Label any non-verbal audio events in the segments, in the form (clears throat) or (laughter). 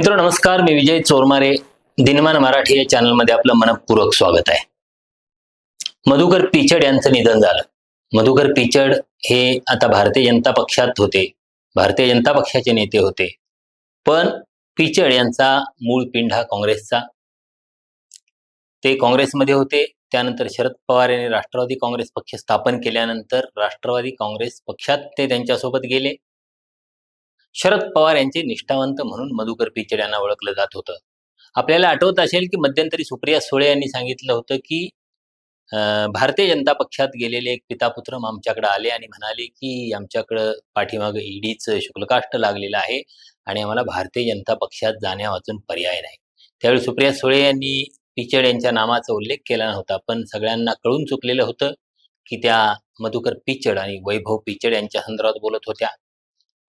मित्र नमस्कार मी विजय चोरमारे. दिनमान मराठी या चॅनलमध्ये आपलं मनपूर्वक स्वागत आहे. मधुकर पिचड यांचं निधन झालं. मधुकर पिचड हे आता भारतीय जनता पक्षात होते. भारतीय जनता पक्षाचे नेते होते. पण पिचड यांचा मूळ पिंड हा काँग्रेसचा. ते काँग्रेसमध्ये होते. त्यानंतर शरद पवार यांनी राष्ट्रवादी काँग्रेस पक्ष स्थापन केल्यानंतर राष्ट्रवादी काँग्रेस पक्षात ते त्यांच्यासोबत गेले. शरद पवार यांचे निष्ठावंत म्हणून मधुकर पिचड यांना ओळखलं जात होतं. आपल्याला आठवत असेल की मध्यंतरी सुप्रिया सुळे यांनी सांगितलं होतं की भारतीय जनता पक्षात गेलेले एक पितापुत्र आमच्याकडे आले आणि म्हणाले की आमच्याकडं पाठीमागं ईडीचं शुक्लकाष्ट लागलेलं आहे आणि आम्हाला भारतीय जनता पक्षात जाण्या वाचून पर्याय नाही. त्यावेळी सुप्रिया सुळे यांनी पिचड यांच्या नावाचा उल्लेख केला नव्हता पण सगळ्यांना कळून चुकलेलं होतं की त्या मधुकर पिचड आणि वैभव पिचड यांच्या संदर्भात बोलत होत्या.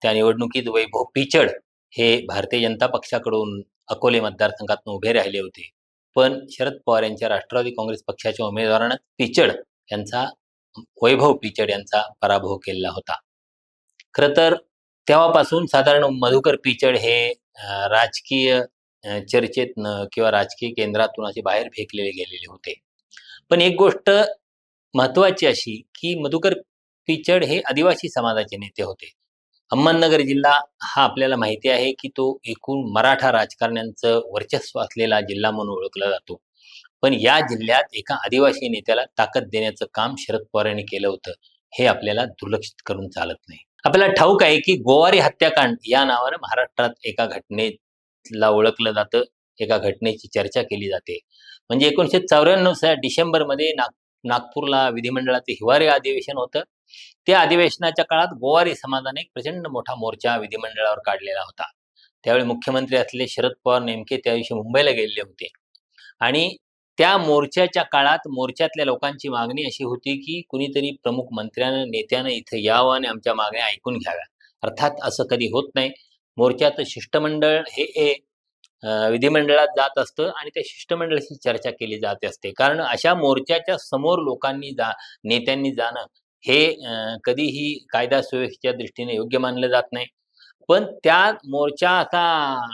त्या निवडणुकीत वैभव पिचड हे भारतीय जनता पक्षाकडून अकोले मतदारसंघातून उभे राहिले होते. पण शरद पवार यांच्या राष्ट्रवादी काँग्रेस पक्षाच्या उमेदवारानं पिचड यांचा वैभव पिचड यांचा पराभव केलेला होता. खरं तर तेव्हापासून साधारण मधुकर पिचड हे राजकीय चर्चेत किंवा राजकीय केंद्रातून असे बाहेर फेकलेले गेलेले होते. पण एक गोष्ट महत्वाची अशी की मधुकर पिचड हे आदिवासी समाजाचे नेते होते. अहमदनगर जिल्हा हा आपल्याला माहिती आहे की तो एकूण मराठा राजकारण्यांचं वर्चस्व असलेला जिल्हा म्हणून ओळखला जातो. पण या जिल्ह्यात एका आदिवासी नेत्याला ताकद देण्याचं काम शरद पवार यांनी केलं होतं. हे आपल्याला दुर्लक्षित करून चालत नाही. आपल्याला ठाऊक आहे की गोवारी हत्याकांड या नावानं महाराष्ट्रात एका घटनेला ओळखलं जातं. एका घटनेची चर्चा केली जाते. म्हणजे एकोणीसशे चौऱ्याण्णव डिसेंबरमध्ये नाग नागपूरला विधिमंडळाचे हिवाळी अधिवेशन होतं. त्या अधिवेशनाच्या काळात गोवारी समाजाने एक प्रचंड मोठा मोर्चा विधिमंडळावर काढलेला होता. त्यावेळी मुख्यमंत्री असलेले शरद पवार नेमके त्या दिवशी मुंबईला गेलेले होते. आणि त्या मोर्चाच्या काळात मोर्चातल्या लोकांची मागणी अशी होती की कुणीतरी प्रमुख मंत्र्यानं नेत्यानं इथं यावं आणि आमच्या मागण्या ऐकून घ्याव्या. अर्थात असं कधी होत नाही. मोर्चाचं शिष्टमंडळ हे ए विधिमंडळात जात असतं आणि त्या शिष्टमंडळाशी चर्चा केली जात असते. कारण अशा मोर्चाच्या समोर लोकांनी जा नेत्यांनी जाणं हे कधीही कायदा सुव्यवस्थेच्या दृष्टीने योग्य मानलं जात नाही. पण त्या मोर्चा असा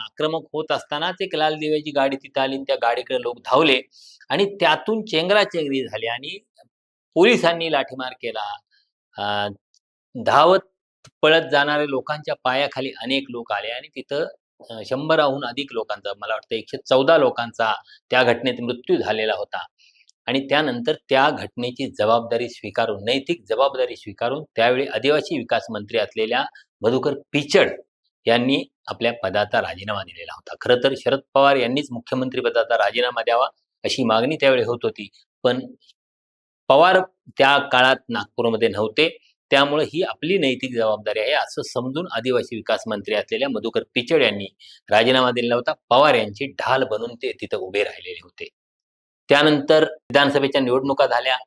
आक्रमक होत असतानाच एक लाल दिव्याची गाडी तिथं आली त्या गाडीकडे लोक धावले आणि त्यातून चेंगराचेंगरी झाली आणि पोलिसांनी लाठीमार केला. धावत पळत जाणाऱ्या लोकांच्या पायाखाली अनेक लोक आले आणि तिथं शंभराहून अधिक लोकांचा मला वाटतं एकशे चौदा लोकांचा त्या घटनेत मृत्यू झालेला होता. आणि त्यानंतर त्या घटनेची जबाबदारी स्वीकारून नैतिक जबाबदारी स्वीकारून त्यावेळी आदिवासी विकास मंत्री असलेल्या मधुकर पिचड यांनी आपल्या पदाचा राजीनामा दिलेला होता. खरं तर शरद पवार यांनीच मुख्यमंत्री पदाचा राजीनामा द्यावा अशी मागणी त्यावेळी होत होती. पण पवार त्या काळात नागपूरमध्ये नव्हते. त्यामुळे ही आपली नैतिक जबाबदारी आहे असं समजून आदिवासी विकास मंत्री असलेल्या मधुकर पिचड यांनी राजीनामा दिलेला होता. पवार यांची ढाल बनून ते तिथं उभे राहिलेले होते. त्यानंतर विधानसभेच्या निवडणुका झाल्या.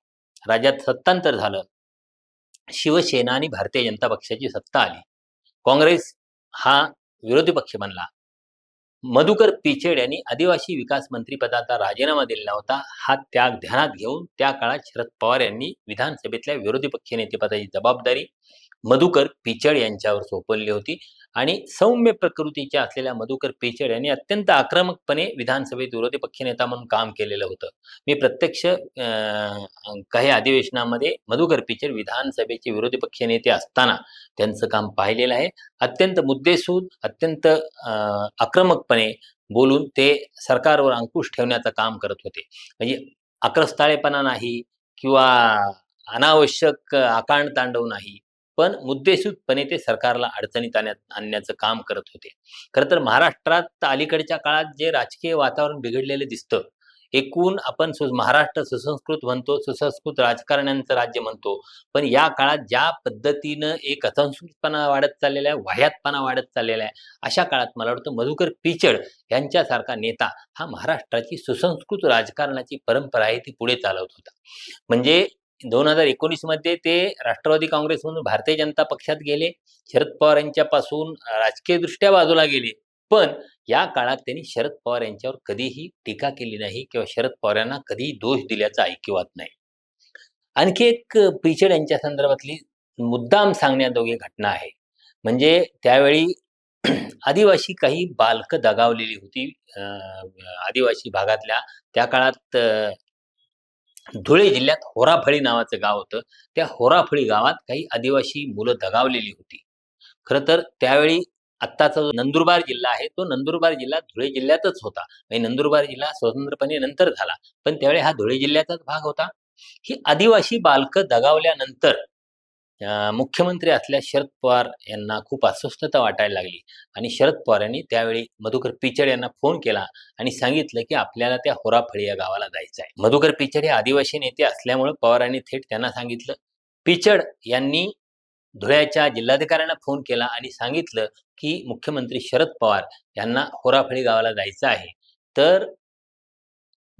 राज्यात सत्तांतर झालं. शिवसेना आणि भारतीय जनता पक्षाची सत्ता आली. काँग्रेस हा विरोधी पक्ष बनला. मधुकर पिचेड यांनी आदिवासी विकास मंत्री पदाचा राजीनामा दिलेला होता. हा त्याग ध्यानात घेऊन त्या काळात शरद पवार यांनी विधानसभेतल्या विरोधी पक्ष नेतेपदाची जबाबदारी मधुकर पिचड यांच्यावर सोपवली होती. आणि सौम्य प्रकृतीच्या असलेल्या मधुकर पिचड यांनी अत्यंत आक्रमकपणे विधानसभेत विरोधी पक्षनेता म्हणून काम केलेलं होतं. मी प्रत्यक्ष अं, काही अधिवेशनामध्ये मधुकर पिचड विधानसभेचे विरोधी पक्षनेते असताना त्यांचं काम पाहिलेलं आहे. अत्यंत मुद्देसूद अत्यंत अं, आक्रमकपणे बोलून ते सरकारवर अंकुश ठेवण्याचं काम करत होते. म्हणजे आक्रस्ताळेपणा नाही किंवा अनावश्यक आकांड तांडव नाही. पण मुद्देसूदपणे ते सरकारला अडचणीत आणण्यात आणण्याचं काम करत होते. खरं तर महाराष्ट्रात अलीकडच्या काळात जे राजकीय वातावरण बिघडलेलं दिसतं एकूण आपण महाराष्ट्र सुसंस्कृत म्हणतो सुसंस्कृत राजकारण्यांचं राज्य म्हणतो पण या काळात ज्या पद्धतीनं एक असंस्कृतपणा वाढत चाललेला आहे वाह्यातपणा वाढत चाललेला आहे अशा काळात मला वाटतं मधुकर पिचड यांच्यासारखा नेता हा महाराष्ट्राची सुसंस्कृत राजकारणाची परंपरा आहे ती पुढे चालवत होता. म्हणजे दोन हजार एकोणीसमध्ये ते राष्ट्रवादी काँग्रेसमधून भारतीय जनता पक्षात गेले. शरद पवार यांच्यापासून राजकीयदृष्ट्या बाजूला गेले. पण या काळात त्यांनी शरद पवार यांच्यावर कधीही टीका केली नाही किंवा शरद पवार यांना कधीही दोष दिल्याचं ऐकिवात नाही. आणखी एक पिचड यांच्या संदर्भातली मुद्दाम सांगण्याजोगी घटना आहे. म्हणजे त्यावेळी (clears throat) आदिवासी काही बालकं दगावलेली होती. अं, आदिवासी भागातल्या त्या काळात धुळे जिल्ह्यात होराफळी नावाचं गाव होतं. त्या होराफळी गावात काही आदिवासी मुलं दगावलेली होती. खर तर त्यावेळी आत्ताचा जो नंदुरबार जिल्हा आहे तो नंदुरबार जिल्हा धुळे जिल्ह्यातच होता. म्हणजे नंदुरबार जिल्हा स्वतंत्रपणे नंतर झाला. पण त्यावेळी हा धुळे जिल्ह्याचाच भाग होता. ही आदिवासी बालकं दगावल्यानंतर मुख्यमंत्री असल्या शरद पवार यांना खूप अस्वस्थता वाटायला लागली. आणि शरद पवार यांनी त्यावेळी मधुकर पिचड यांना फोन केला आणि सांगितलं की आपल्याला त्या होराफळी या गावाला जायचं आहे मधुकर पिचड हे आदिवासी नेते असल्यामुळे पवारांनी थेट त्यांना सांगितलं. पिचड यांनी धुळ्याच्या जिल्हाधिकाऱ्यांना फोन केला आणि सांगितलं की मुख्यमंत्री शरद पवार यांना होराफळी गावाला जायचं आहे. तर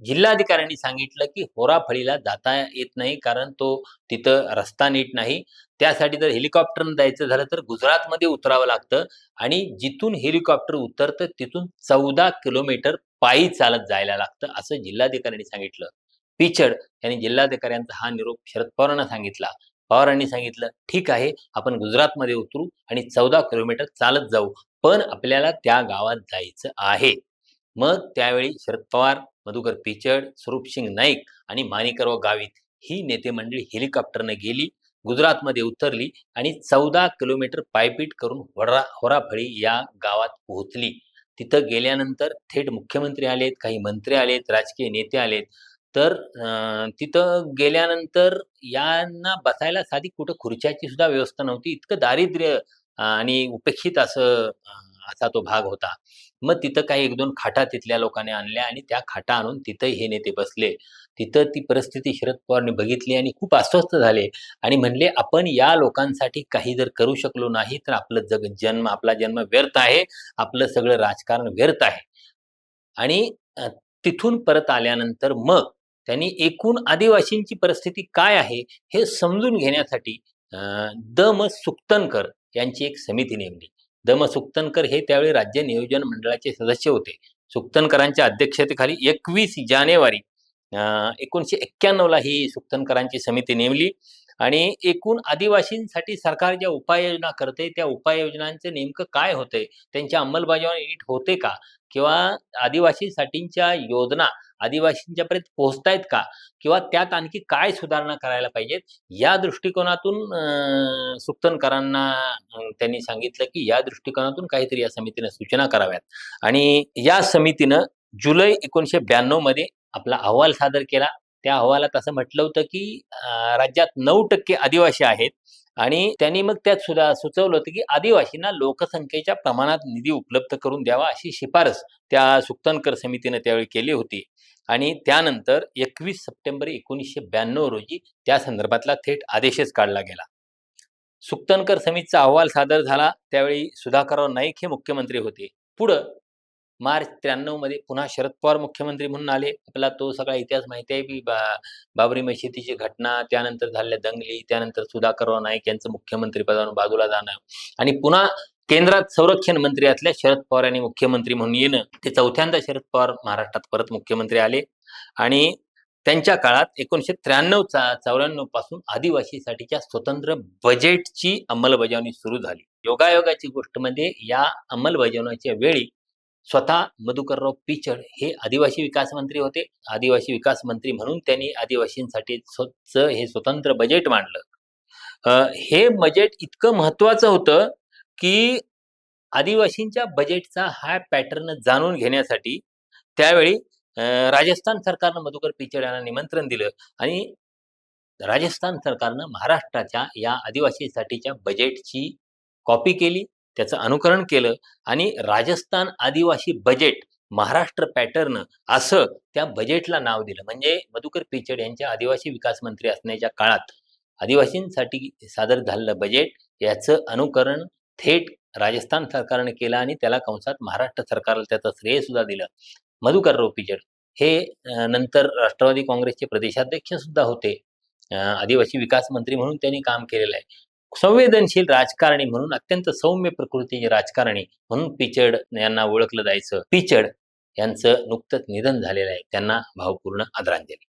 जिल्हाधिकाऱ्यांनी सांगितलं की होराफळीला जाता येत नाही कारण तो तिथं रस्ता नीट नाही. त्यासाठी जर हेलिकॉप्टरनं जायचं झालं तर गुजरातमध्ये उतरावं लागतं आणि जिथून हेलिकॉप्टर उतरतं तिथून चौदा किलोमीटर पायी चालत जायला लागतं असं जिल्हाधिकाऱ्यांनी सांगितलं. पिचड यांनी जिल्हाधिकाऱ्यांचा हा निरोप शरद पवारांना सांगितला. पवारांनी सांगितलं ठीक आहे आपण गुजरातमध्ये उतरू आणि चौदा किलोमीटर चालत जाऊ पण आपल्याला त्या गावात जायचं आहे. मग त्यावेळी शरद पवार मधुकर पिचड स्वरूपसिंग नाईक आणि माणिकराव गावित ही नेते मंडळी हेलिकॉप्टरने गेली गुजरातमध्ये उतरली आणि चौदा किलोमीटर पायपीट करून होरा होराफळी या गावात पोहोचली. तिथं गेल्यानंतर थेट मुख्यमंत्री आलेत काही मंत्री आलेत राजकीय नेते आलेत. तर तिथं गेल्यानंतर यांना बसायला साधी कुठं खुर्च्याची सुद्धा व्यवस्था नव्हती. इतकं दारिद्र्य आणि उपेक्षित असं असा तो भाग होता. मग तिथं काही एक दोन खाटा तिथल्या लोकांनी आणल्या आणि त्या खाटा आणून तिथं हे नेते बसले. तिथं ती परिस्थिती शरद पवारने बघितली आणि खूप अस्वस्थ झाले आणि म्हणले आपण या लोकांसाठी काही जर करू शकलो नाही तर आपलं जग जन्म आपला जन्म व्यर्थ आहे आपलं सगळं राजकारण व्यर्थ आहे. आणि तिथून परत आल्यानंतर मग त्यांनी एकूण आदिवासींची परिस्थिती काय आहे हे समजून घेण्यासाठी अ, द. म. सुक्तनकर यांची एक समिती नेमली. द म सुक्तनकर हे त्यावेळी राज्य नियोजन मंडळाचे सदस्य होते. सुक्तनकरांच्या अध्यक्षतेखाली एकवीस जानेवारी एकोणीशे एक्क्याण्णवला ही सुक्तनकरांची समिती नेमली आणि एकूण आदिवासींसाठी सरकार ज्या उपाययोजना करते त्या उपाययोजनांचं नेमकं काय होतंय? त्यांची अंमलबजावणी नीट होते का? किंवा आदिवासीसाठीच्या योजना आदिवासींच्या पर्यंत पोहोचतायत का? किंवा त्यात आणखी काय सुधारणा करायला पाहिजेत? या दृष्टिकोनातून अं, सुक्तनकरांना त्यांनी सांगितलं की या दृष्टिकोनातून काहीतरी या समितीनं सूचना कराव्यात. आणि या समितीनं जुलै एकोणीशे ब्याण्णवमध्ये आपला अहवाल सादर केला. त्या अहवालात असं म्हटलं होतं की राज्यात नऊ टक्के आदिवासी आहेत. आणि त्यांनी मग त्यात सुद्धा सुचवलं होतं की आदिवासींना लोकसंख्येच्या प्रमाणात निधी उपलब्ध करून द्यावा अशी शिफारस त्या सुक्तनकर समितीनं त्यावेळी केली होती. आणि त्यानंतर एकवीस सप्टेंबर एकोणीसशे ब्याण्णव रोजी त्या संदर्भातला थेट आदेशच काढला गेला. सुक्तनकर समितीचा अहवाल सादर झाला त्यावेळी सुधाकरराव नाईक हे मुख्यमंत्री होते. पुढं मार्च त्र्याण्णवमध्ये पुन्हा शरद पवार मुख्यमंत्री म्हणून आले. आपला तो सगळा इतिहास माहिती आहे की बा बाबरी मशिदीची घटना त्यानंतर झालेल्या दंगली त्यानंतर सुधाकरराव नाईक यांचं मुख्यमंत्री पदावरून बाजूला जाणं आणि पुन्हा केंद्रात संरक्षण मंत्री असल्या शरद पवार यांनी मुख्यमंत्री म्हणून येणं. ते चौथ्यांदा शरद पवार महाराष्ट्रात परत मुख्यमंत्री आले आणि त्यांच्या काळात एकोणीसशे त्र्याण्णव चा चौऱ्याण्णवपासून आदिवासीसाठीच्या स्वतंत्र बजेटची अंमलबजावणी सुरू झाली. योगायोगाची गोष्ट म्हणजे या अंमलबजावणीच्या वेळी स्वतः मधुकरराव पिचड हे आदिवासी विकास मंत्री होते. आदिवासी विकास मंत्री म्हणून त्यांनी आदिवासींसाठी स्वच्छ हे स्वतंत्र बजेट मांडलं. हे बजेट इतकं महत्वाचं होतं की आदिवासींच्या बजेटचा हा पॅटर्न जाणून घेण्यासाठी त्यावेळी राजस्थान सरकारनं मधुकर पिचड यांना निमंत्रण दिलं आणि राजस्थान सरकारनं महाराष्ट्राच्या या आदिवासीसाठीच्या बजेटची कॉपी केली. त्याचं अनुकरण केलं आणि राजस्थान आदिवासी बजेट महाराष्ट्र पॅटर्न असं त्या बजेटला नाव दिलं. म्हणजे मधुकर पिचड यांच्या आदिवासी विकास मंत्री असण्याच्या काळात आदिवासींसाठी सादर झालेलं बजेट याचं अनुकरण थेट राजस्थान सरकारने केलं आणि त्याला कंसात महाराष्ट्र सरकारला त्याचं श्रेय सुद्धा दिलं. मधुकरराव पिचड हे नंतर राष्ट्रवादी काँग्रेसचे प्रदेशाध्यक्ष सुद्धा होते. आदिवासी विकास मंत्री म्हणून त्यांनी काम केलेलं आहे. संवेदनशील राजकारणी म्हणून अत्यंत सौम्य प्रकृतीचे राजकारणी म्हणून पिचड यांना ओळखलं जायचं. पिचड यांचं नुकतंच निधन झालेलं आहे. त्यांना भावपूर्ण आदरांजली.